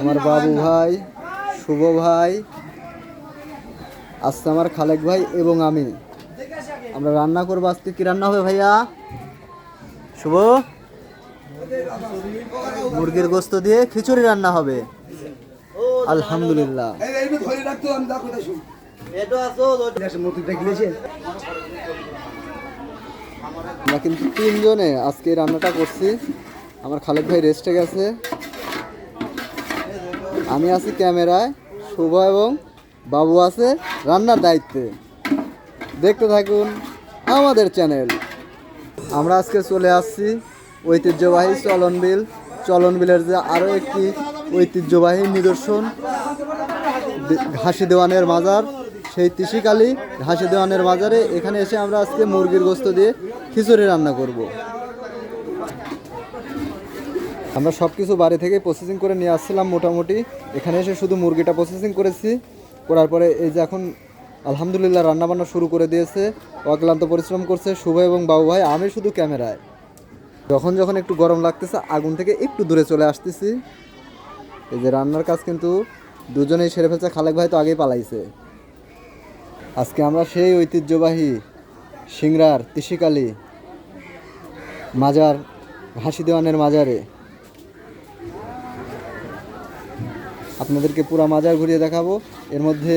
আমার বাবু ভাই শুভ ভাই আজকে আমার খালেক ভাই এবং আমি। আমরা রান্না করব আজকে কি রান্না হবে ভাইয়া? শুভ? মুরগির গোস্ত দিয়ে খিচুড়ি রান্না হবে। আলহামদুলিল্লাহ। আমরা কিন্তু তিনজনে আজকে রান্নাটা করছি। আমার খালেক ভাই রেস্টে গেছে। আমি আছি ক্যামেরায়, শুভ এবং বাবু আছে রান্নার দায়িত্বে। দেখতে থাকুন আমাদের চ্যানেল। আমরা আজকে চলে আসছি ঐতিহ্যবাহী চলন বিল। চলন বিলের যে আরও একটি ঐতিহ্যবাহী নিদর্শন ঘাসি দেওয়ানের মাজার। সেই তিসিকালি ঘাসি দেওয়ানের মাজারে এখানে এসে আমরা আজকে মুরগির গোস্ত দিয়ে খিচুড়ি রান্না করব। আমরা সব কিছু বাড়ি থেকে প্রসেসিং করে নিয়ে আসছিলাম মোটামুটি। এখানে এসে শুধু মুরগিটা প্রসেসিং করেছি। করার পরে এই যে এখন আলহামদুলিল্লাহ রান্নাবান্না শুরু করে দিয়েছে। অক্লান্ত পরিশ্রম করছে শুভ এবং বাবু ভাই, আমি শুধু ক্যামেরায়। যখন যখন একটু গরম লাগতেছে, আগুন থেকে একটু দূরে চলে আসতেছি। এই যে রান্নার কাজ কিন্তু দুজনেই সেরে ফেলছে, খালেক ভাই তো আগেই পালাইছে। আজকে আমরা সেই ঐতিহ্যবাহী সিংড়ার তিসিকালি, মাজার ঘাসি দেওয়ানের মাজারে। আপনাদেরকে পুরো মাজার ঘুরিয়ে দেখাবো। এর মধ্যে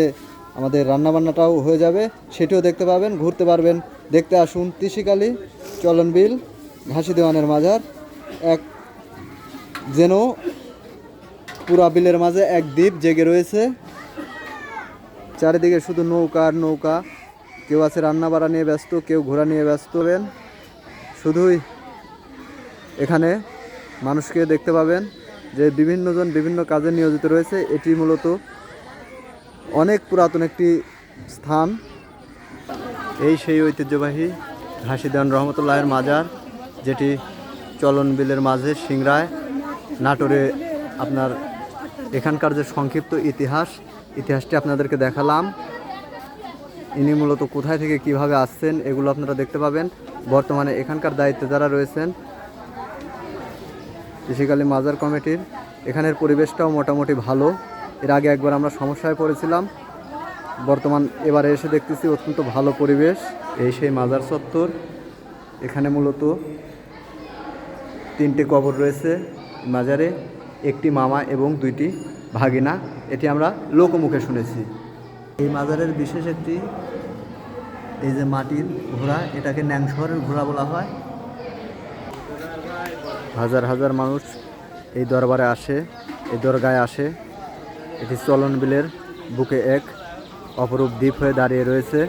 আমাদের রান্নাবান্নাটাও হয়ে যাবে। সেটিও দেখতে পাবেন, ঘুরতে পারবেন। দেখতে আসুন তিসিকালি চলন বিল ঘাসি দেওয়ানের মাজার। এক যেন পুরা বিলের মাঝে এক দ্বীপ জেগে রয়েছে। চারিদিকে শুধু নৌকা আর নৌকা। কেউ আছে রান্না বাড়া নিয়ে ব্যস্ত, কেউ ঘোরা নিয়ে ব্যস্ত। হবেন শুধুই এখানে মানুষকে দেখতে পাবেন যে বিভিন্নজন বিভিন্ন কাজে নিয়োজিত রয়েছে। এটি মূলত অনেক পুরাতন একটি স্থান। এই সেই ঐতিহ্যবাহী ঘাসিদান রহমতুল্লাহের মাজার, যেটি চলন বিলের মাঝে সিংরায় নাটোরে আপনার এখানকার যে সংক্ষিপ্ত ইতিহাস, ইতিহাসটি আপনাদেরকে দেখালাম। ইনি মূলত কোথায় থেকে কীভাবে আসছেন, এগুলো আপনারা দেখতে পাবেন। বর্তমানে এখানকার দায়িত্বে যারা রয়েছেন, কৃষিকালী মাজার কমিটির, এখানের পরিবেশটাও মোটামুটি ভালো। এর আগে একবার আমরা সমস্যায় পড়েছিলাম। বর্তমান এবারে এসে দেখতেছি অত্যন্ত ভালো পরিবেশ। এই সেই মাজার চত্বর। এখানে মূলত তিনটে কবর রয়েছে মাজারে। একটি মামা এবং দুইটি ভাগিনা। এটি আমরা লোকমুখে শুনেছি। এই মাজারের বিশেষ একটি, এই যে মাটির ঘোড়া, এটাকে ন্যাংশহরের ঘোড়া বলা হয়। হাজার হাজার মানুষ এই দরবারে আসে, এই দরগায় আসে। এটি চলন বিলের বুকে এক অপরূপ দ্বীপ হয়ে দাঁড়িয়ে রয়েছে।